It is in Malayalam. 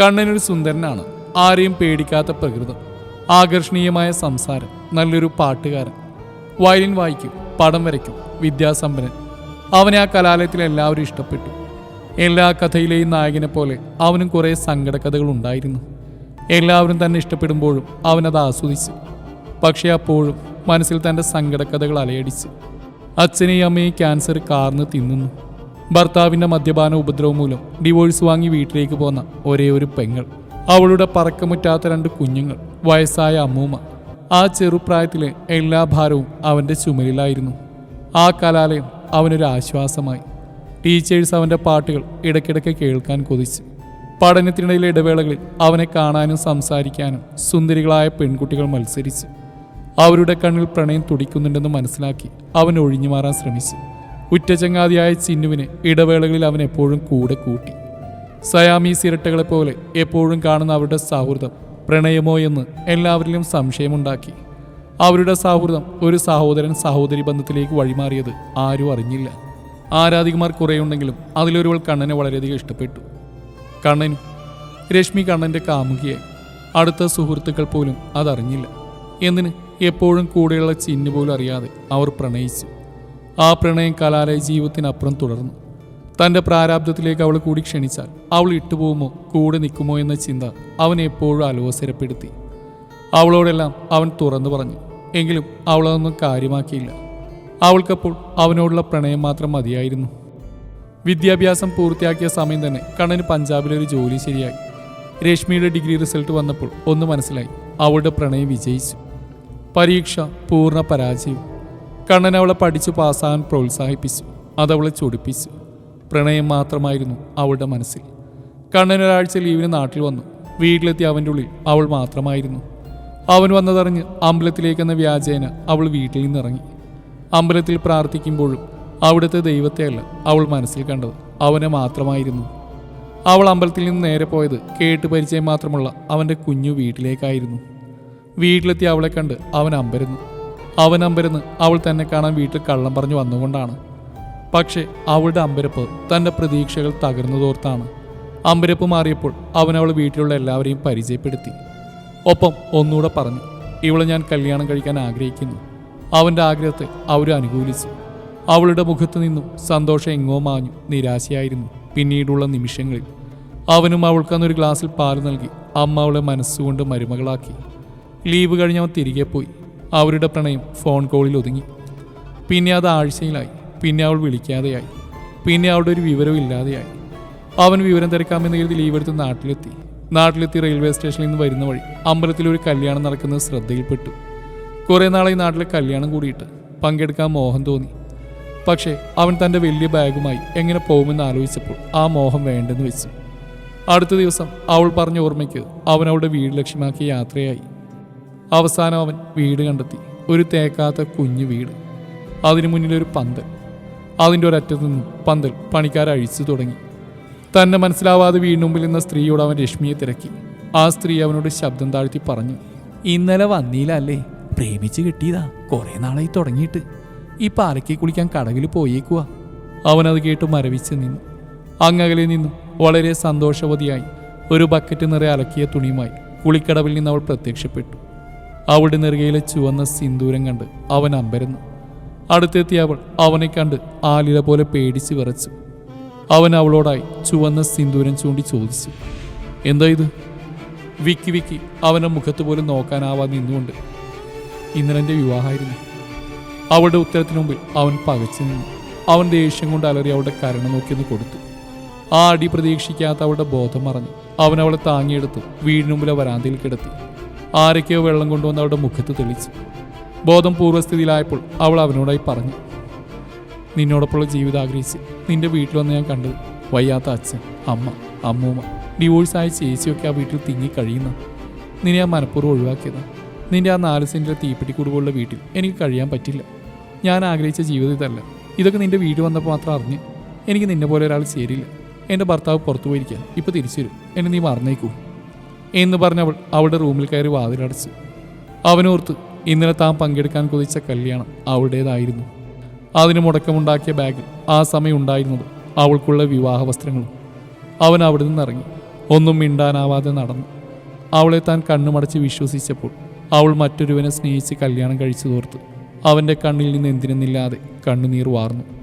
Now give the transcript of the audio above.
കണ്ണനൊരു സുന്ദരനാണ്. ആരെയും പേടിക്കാത്ത പ്രകൃതം. ആകർഷണീയമായ സംസാരം നല്ലൊരു പാട്ടുകാരൻ. വയലിൻ വായിക്കും പടം വരയ്ക്കും വിദ്യാസമ്പന്നൻ. അവനെ ആ കലാലയത്തിൽ എല്ലാവരും ഇഷ്ടപ്പെട്ടു. എല്ലാ കഥയിലെയും നായകനെ പോലെ അവനും കുറേ സങ്കടകഥകൾ ഉണ്ടായിരുന്നു. എല്ലാവരും തന്നെ ഇഷ്ടപ്പെടുമ്പോഴും അവനത് ആസ്വദിച്ചു. പക്ഷേ അപ്പോഴും മനസ്സിൽ തന്റെ സങ്കടകഥകൾ അലയടിച്ചു. അച്ഛനെയും അമ്മയും ക്യാൻസർ കാർന്ന് തിന്നുന്നു. ഭർത്താവിന്റെ മദ്യപാന ഉപദ്രവം മൂലം ഡിവോഴ്സ് വാങ്ങി വീട്ടിലേക്ക് പോന്ന ഒരേ ഒരു പെങ്ങൾ. അവളുടെ പറക്കമുറ്റാത്ത രണ്ട് കുഞ്ഞുങ്ങൾ വയസ്സായ അമ്മൂമ്മ. ആ ചെറുപ്രായത്തിലെ എല്ലാ ഭാരവും അവന്റെ ചുമലിലായിരുന്നു. ആ കലാലയം അവനൊരു ആശ്വാസമായി. ടീച്ചേഴ്സ് അവന്റെ പാട്ടുകൾ ഇടയ്ക്കിടയ്ക്ക് കേൾക്കാൻ കൊതിച്ചു. പഠനത്തിനിടയിലെ ഇടവേളകളിൽ അവനെ കാണാനും സംസാരിക്കാനും സുന്ദരികളായ പെൺകുട്ടികൾ മത്സരിച്ചു. അവരുടെ കണ്ണിൽ പ്രണയം തുടിക്കുന്നുണ്ടെന്ന് മനസ്സിലാക്കി അവൻ ഒഴിഞ്ഞു മാറാൻ ശ്രമിച്ചു. ഉറ്റചങ്ങാതിയായ ചിന്നുവിനെ ഇടവേളകളിൽ അവൻ എപ്പോഴും കൂടെ കൂട്ടി. സയാമീസ് ഇരട്ടകളെപ്പോലെ എപ്പോഴും കാണുന്ന അവരുടെ സൗഹൃദം പ്രണയമോ എന്ന് എല്ലാവരിലും സംശയമുണ്ടാക്കി. അവരുടെ സൗഹൃദം ഒരു സഹോദരൻ സഹോദരി ബന്ധത്തിലേക്ക് വഴിമാറിയത് ആരും അറിഞ്ഞില്ല. ആരാധികമാർ കുറേയുണ്ടെങ്കിലും അതിലൊരുവൾ കണ്ണനെ വളരെയധികം ഇഷ്ടപ്പെട്ടു. കണ്ണനും രശ്മി കണ്ണന്റെ കാമുകിയായി. അടുത്ത സുഹൃത്തുക്കൾ പോലും അതറിഞ്ഞില്ല. എന്തിന്? എപ്പോഴും കൂടെയുള്ള ചിന്നു പോലും അറിയാതെ അവർ പ്രണയിച്ചു. ആ പ്രണയം കലാലയ ജീവിതത്തിനപ്പുറം തുടർന്നു. തന്റെ പ്രാരാബ്ദത്തിലേക്ക് അവൾ കൂടി ക്ഷണിച്ചാൽ അവൾ ഇട്ടുപോകുമോ കൂടെ നിൽക്കുമോ എന്ന ചിന്ത അവനെപ്പോഴും അലോസരപ്പെടുത്തി. അവളോടെല്ലാം അവൻ തുറന്നു പറഞ്ഞു എങ്കിലും അവളതൊന്നും കാര്യമാക്കിയില്ല. അവൾക്കപ്പോൾ അവനോടുള്ള പ്രണയം മാത്രം മതിയായിരുന്നു. വിദ്യാഭ്യാസം പൂർത്തിയാക്കിയ സമയം തന്നെ കണ്ണന് പഞ്ചാബിലൊരു ജോലി ശരിയായി. രശ്മിയുടെ ഡിഗ്രി റിസൾട്ട് വന്നപ്പോൾ ഒന്ന് മനസ്സിലായി അവളുടെ പ്രണയം വിജയിച്ചു. പരീക്ഷ പൂർണ പരാജയം. കണ്ണൻ അവളെ പഠിച്ചു പാസ്സാകാൻ പ്രോത്സാഹിപ്പിച്ചു. അതവളെ ചൊടിപ്പിച്ചു. പ്രണയം മാത്രമായിരുന്നു അവളുടെ മനസ്സിൽ. കണ്ണൻ ഒരാഴ്ച ലീവിന് നാട്ടിൽ വന്നു. വീട്ടിലെത്തി അവന്റെ ഉള്ളിൽ അവൾ മാത്രമായിരുന്നു. അവൻ വന്നതറിഞ്ഞ് അമ്പലത്തിലേക്കെന്ന വ്യാജേന അവൾ വീട്ടിൽ നിന്നിറങ്ങി. അമ്പലത്തിൽ പ്രാർത്ഥിക്കുമ്പോഴും അവിടുത്തെ ദൈവത്തെയല്ല അവൾ മനസ്സിൽ കണ്ടത്. അവനെ മാത്രമായിരുന്നു. അവൾ അമ്പലത്തിൽ നിന്ന് നേരെ പോയത് കേട്ട് പരിചയം മാത്രമുള്ള അവന്റെ കുഞ്ഞു വീട്ടിലേക്കായിരുന്നു. വീട്ടിലെത്തി അവളെ കണ്ട് അവൻ അമ്പരന്നു. അവൻ അമ്പരന്ന് അവൾ തന്നെ കാണാൻ വീട്ടിൽ കള്ളം പറഞ്ഞു വന്നുകൊണ്ടാണ്. പക്ഷേ അവളുടെ അമ്പരപ്പ് തന്റെ പ്രതീക്ഷകൾ തകർന്നതോർത്താണ്. അമ്പരപ്പ് മാറിയപ്പോൾ അവൻ അവൾ വീട്ടിലുള്ള എല്ലാവരെയും പരിചയപ്പെടുത്തി. ഒപ്പം ഒന്നുകൂടെ പറഞ്ഞു ഇവളെ ഞാൻ കല്യാണം കഴിക്കാൻ ആഗ്രഹിക്കുന്നു. അവന്റെ ആഗ്രഹത്തെ അവരും അനുകൂലിച്ചു. അവളുടെ മുഖത്തു നിന്നും സന്തോഷം എങ്ങോ മാഞ്ഞു നിരാശയായിരുന്നു പിന്നീടുള്ള നിമിഷങ്ങളിൽ. അവനും അവൾക്കന്നൊരു ഗ്ലാസ്സിൽ പാൽ നൽകി അമ്മ അവളെ മനസ്സുകൊണ്ട് മരുമകളാക്കി. ലീവ് കഴിഞ്ഞ് അവൻ തിരികെ പോയി. അവരുടെ പ്രണയം ഫോൺ കോളിൽ ഒതുങ്ങി. പിന്നെ അത് ആഴ്ചയിലായി. പിന്നെ അവൾ വിളിക്കാതെയായി. പിന്നെ അവളുടെ ഒരു വിവരവും ഇല്ലാതെയായി. അവൻ വിവരം തിരക്കാമെന്ന് കരുതി ലീവ് എടുത്ത് നാട്ടിലെത്തി. നാട്ടിലെത്തി റെയിൽവേ സ്റ്റേഷനിൽ നിന്ന് വരുന്ന വഴി അമ്പലത്തിൽ ഒരു കല്യാണം നടക്കുന്നത് ശ്രദ്ധയിൽപ്പെട്ടു. കുറേ നാളായി നാട്ടിലെ കല്യാണം കൂടിയിട്ട് പങ്കെടുക്കാൻ മോഹം തോന്നി. പക്ഷേ അവൻ തന്റെ വലിയ ബാഗുമായി എങ്ങനെ പോകുമെന്ന് ആലോചിച്ചപ്പോൾ ആ മോഹം വേണ്ടെന്ന് വെച്ചു. അടുത്ത ദിവസം അവൾ പറഞ്ഞ ഓർമ്മയ്ക്ക് അവൻ അവളുടെ വീട് ലക്ഷ്യമാക്കി യാത്രയായി. അവസാനം അവൻ വീട് കണ്ടെത്തി. ഒരു തേക്കാത്ത കുഞ്ഞു വീട്. അതിനു മുന്നിലൊരു പന്തൽ. അതിന്റെ ഒരറ്റത്ത് നിന്നും പന്തൽ പണിക്കാർ അഴിച്ചു തുടങ്ങി. തന്നെ മനസ്സിലാവാതെ വീടിന് മുമ്പിൽ നിന്ന സ്ത്രീയോട് അവൻ രശ്മിയെ തിരക്കി. ആ സ്ത്രീ അവനോട് ശബ്ദം താഴ്ത്തി പറഞ്ഞു ഇന്നലെ വന്നില്ല അല്ലേ പ്രേമിച്ച് കിട്ടിയതാ. കുറേ നാളായി തുടങ്ങിയിട്ട്. ഈ പാലക്കി കുളിക്കാൻ കടകിൽ പോയേക്കുക അവനത് കേട്ട് മരവിച്ച് നിന്നു. അങ്ങകലിൽ നിന്നും വളരെ സന്തോഷവതിയായി ഒരു ബക്കറ്റ് നിറയെ അലക്കിയ തുണിയുമായി കുളിക്കടവിൽ നിന്ന് അവൾ പ്രത്യക്ഷപ്പെട്ടു. അവളുടെ നെറുകയിലെ ചുവന്ന സിന്ദൂരം കണ്ട് അവൻ അമ്പരന്നു. അടുത്തെത്തിയ അവൾ അവനെ കണ്ട് ആലില പോലെ പേടിച്ച് വിറച്ചു. അവൻ അവളോടായി ചുവന്ന സിന്ദൂരം ചൂണ്ടി ചോദിച്ചു എന്താ ഇത്? വിക്കി വിക്കി അവന്റെ മുഖത്ത് പോലും നോക്കാനാവാതെ നിന്നുകൊണ്ട് ഇന്നലെ എന്റെ വിവാഹമായിരുന്നു. അവളുടെ ഉത്തരത്തിനു മുമ്പിൽ അവൻ പകച്ചു നിന്നു. അവൻ ദേഷ്യം കൊണ്ട് അലറി അവളുടെ കരണ നോക്കിയെന്ന് കൊടുത്തു. ആ അടി പ്രതീക്ഷിക്കാത്ത അവളുടെ ബോധം മറഞ്ഞു. അവൻ അവളെ താങ്ങിയെടുത്ത്. വീടിനുമ്പിലെ വരാന്തയിൽ കിടത്തി. ആരൊക്കെയോ വെള്ളം കൊണ്ടുവന്ന് അവളുടെ മുഖത്ത് തെളിച്ചു. ബോധം പൂർവസ്ഥിതിയിലായപ്പോൾ അവൾ അവനോടായി പറഞ്ഞു നിന്നോടൊപ്പമുള്ള ജീവിതം ആഗ്രഹിച്ച് നിന്റെ വീട്ടിൽ വന്ന് ഞാൻ കണ്ടത് വയ്യാത്ത അച്ഛൻ അമ്മ അമ്മൂമ്മ ഡിവോഴ്സായ ചേച്ചിയൊക്കെ ആ വീട്ടിൽ തിങ്ങി കഴിയുന്ന നിന്നെ ആ മനഃപൂർവം ഒഴിവാക്കിയത്. നിന്റെ ആ നാല് സെന്റിലെ തീപ്പെട്ടിക്കൂട് പോലുള്ള വീട്ടിൽ എനിക്ക് കഴിയാൻ പറ്റില്ല. ഞാൻ ആഗ്രഹിച്ച ജീവിതം ഇതല്ല. ഇതൊക്കെ നിന്റെ വീട് വന്നപ്പോൾ മാത്രം അറിഞ്ഞ് എനിക്ക് നിന്നെ പോലെ ഒരാൾ ചേരില്ല. എന്റെ ഭർത്താവ് പുറത്തു പോയിരിക്കാൻ ഇപ്പോൾ തിരിച്ചു വരും. എന്നെ നീ മറന്നേക്കൂ. എന്ന് പറഞ്ഞവൾ അവളുടെ റൂമിൽ കയറി വാതിലടച്ചു. അവനോർത്ത് ഇന്നലെ താൻ പങ്കെടുക്കാൻ കൊതിച്ച കല്യാണം അവളുടേതായിരുന്നു. അതിന് മുടക്കമുണ്ടാക്കിയ ബാഗിൽ ആ സമയം ഉണ്ടായിരുന്നത് അവൾക്കുള്ള വിവാഹ വസ്ത്രങ്ങളും. അവൻ അവിടെ നിന്നിറങ്ങി. ഒന്നും മിണ്ടാനാവാതെ നടന്നു. അവളെ താൻ കണ്ണുമടച്ച് വിശ്വസിച്ചപ്പോൾ അവൾ മറ്റൊരുവനെ സ്നേഹിച്ച് കല്യാണം കഴിച്ചു തോർത്ത് അവന്റെ കണ്ണിൽ നിന്ന് എന്തിനെന്നില്ലാതെ കണ്ണുനീർ വാർന്നു.